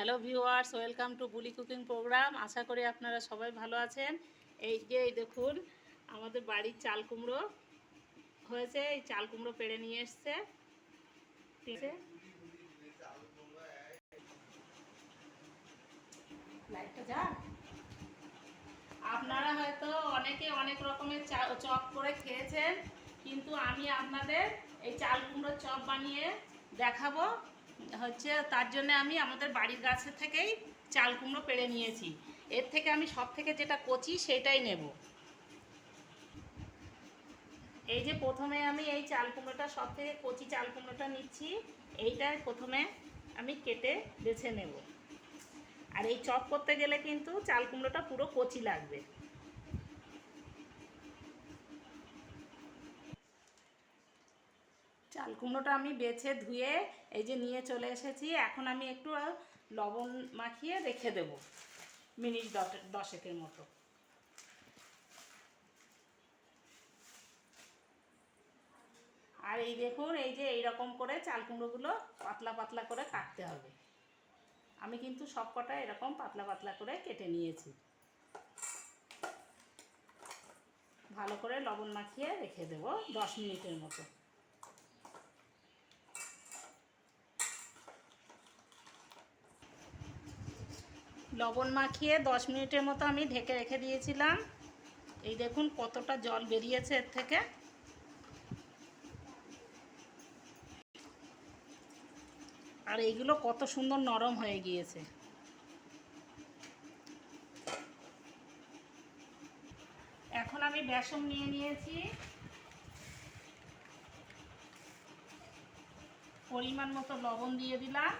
Hello viewers welcome to Buli cooking program আশা করি আপনারা সবাই ভালো আছেন। এই যে, এই দেখুন, আমাদের বাড়ির চাল কুমড়ো হয়েছে। এই চাল কুমড়ো পেড়ে নিয়ে এসছে। ঠিক আছে। আপনারা হয়তো অনেকে অনেক রকমের চপ করে খেয়েছেন, কিন্তু আমি আপনাদের এই চাল কুমড়োর চপ বানিয়ে দেখাবো। হচ্ছে তার জন্য আমি আমাদের বাড়ির গাছের থেকেই চাল কুমড়ো পেড়ে নিয়েছি। এর থেকে আমি সব থেকে যেটা কচি সেটাই নেব। এই যে প্রথমে আমি এই চাল কুমড়োটা সব থেকে কচি চাল কুমড়োটা নিচ্ছি এইটাই প্রথমে আমি কেটে বেছে নেব। আর এই চপ করতে গেলে কিন্তু চাল কুমড়োটা পুরো কচি লাগবে। চাল কুমড়োটা আমি বেছে ধুয়ে এই যে নিয়ে চলে এসেছি। এখন আমি একটু লবণ মাখিয়ে রেখে দেব। মিনিট দশ- দশেকের মতো। আর এই দেখুন, এই যে এইরকম করে চাল কুমড়োগুলো পাতলা পাতলা করে কাটতে হবে। আমি কিন্তু সব কটা এরকম পাতলা পাতলা করে কেটে নিয়েছি। ভালো করে লবণ মাখিয়ে রেখে দেব দশ মিনিটের মতো। লবণ মাখিয়ে দশ মিনিটের মতো আমি ঢেকে রেখে দিয়েছিলাম। এই দেখুন কতটা জল বেরিয়েছে এর থেকে। আর এইগুলো কত সুন্দর নরম হয়ে গিয়েছে। এখন আমি বেসন নিয়ে নিয়েছি। পরিমাণ মতো লবণ দিয়ে দিলাম।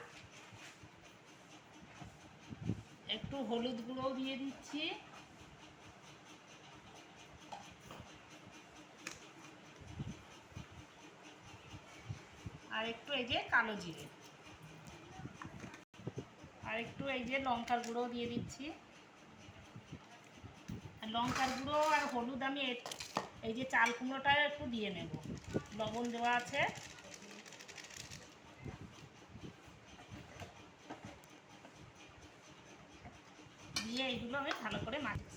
একটু হলুদ গুঁড়োও দিয়ে দিচ্ছি। আর একটু এই যে কালো জিরে। আর একটু এই যে লঙ্কার গুঁড়ো দিয়ে দিচ্ছি। লঙ্কার গুঁড়ো আর হলুদ আমি এই যে চাল কুমড়োটা একটু দিয়ে নেব। লবণ দেওয়া আছে। দিয়ে এইগুলো আমি ভালো করে মাখছি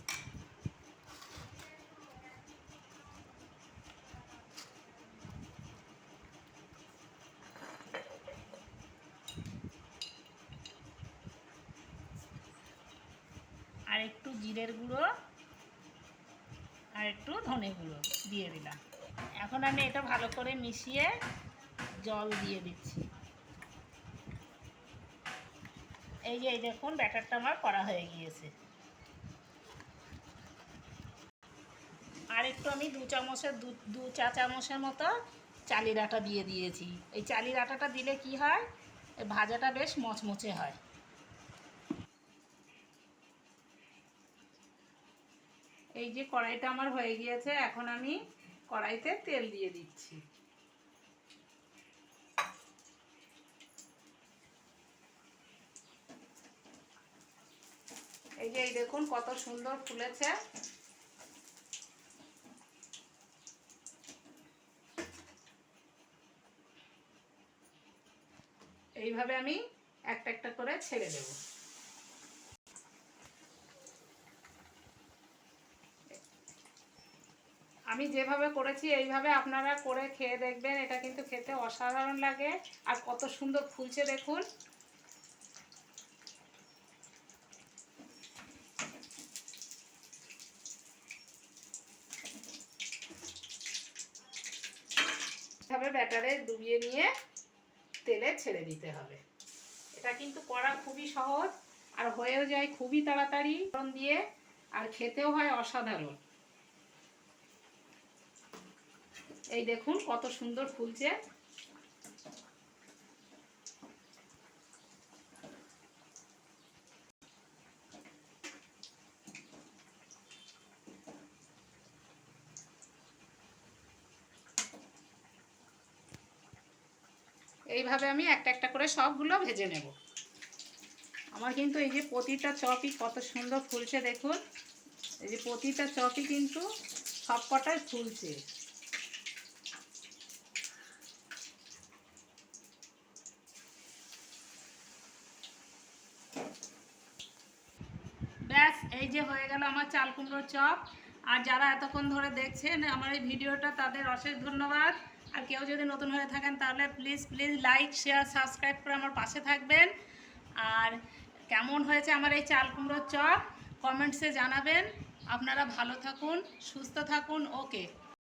আর একটু জিরের গুঁড়ো আর একটু ধনে গুঁড়ো দিয়ে দিলাম। এখন আমি এটা ভালো করে মিশিয়ে জল দিয়ে দিচ্ছি। এই যে, এই দেখুন, ব্যাটারটা আমার করা হয়ে গিয়েছে। আর একটু আমি দু চামচের, দু দু চা চামচের মতো চালের আটা দিয়ে দিয়েছি। এই চালির আটাটা দিলে কি হয়? ভাজাটা বেশ মচমচে হয়। এই যে কড়াইটা আমার হয়ে গিয়েছে, এখন আমি কড়াইতে তেল দিয়ে দিচ্ছি। এই দেখুন কত সুন্দর ফুলেছে। এইভাবে আমি একটা একটা করে ছেড়ে দেব। আমি যেভাবে করেছি, এইভাবে আপনারা করে খেয়ে দেখবেন, এটা কিন্তু খেতে অসাধারণ লাগে। আর কত সুন্দর ফুলছে দেখুন। ব্যাটারে ডুবিয়ে নিয়ে তেলে ছেড়ে দিতে হবে। এটা কিন্তু করা খুবই সহজ আর হয়েও যায় খুবই তাড়াতাড়ি। দিয়ে আর খেতেও হয় অসাধারণ। এই দেখুন কত সুন্দর ফুলছে। এইভাবে আমি একটা একটা করে সবগুলো ভেজে নেব। আমার কিন্তু এই যে প্রতিটা চপই কত সুন্দর ফুলছে দেখুন। এই যে প্রতিটা চপই কিন্তু সব কটাই ফুলছে। ব্যাস, এই যে হয়ে গেল আমার চাল কুমড়োর চপ। আর যারা এতক্ষণ ধরে দেখছেন আমার এই ভিডিওটা, তাদের অশেষ ধন্যবাদ। আর কেউ যদি নতুন হয়ে থাকেন তাহলে please please like share subscribe করে আমার পাশে থাকবেন। আর কেমন হয়েছে আমার এই চাল কুমড়োর চপ? কমেন্টসে জানাবেন। আপনারা ভালো থাকুন, সুস্থ থাকুন। ওকে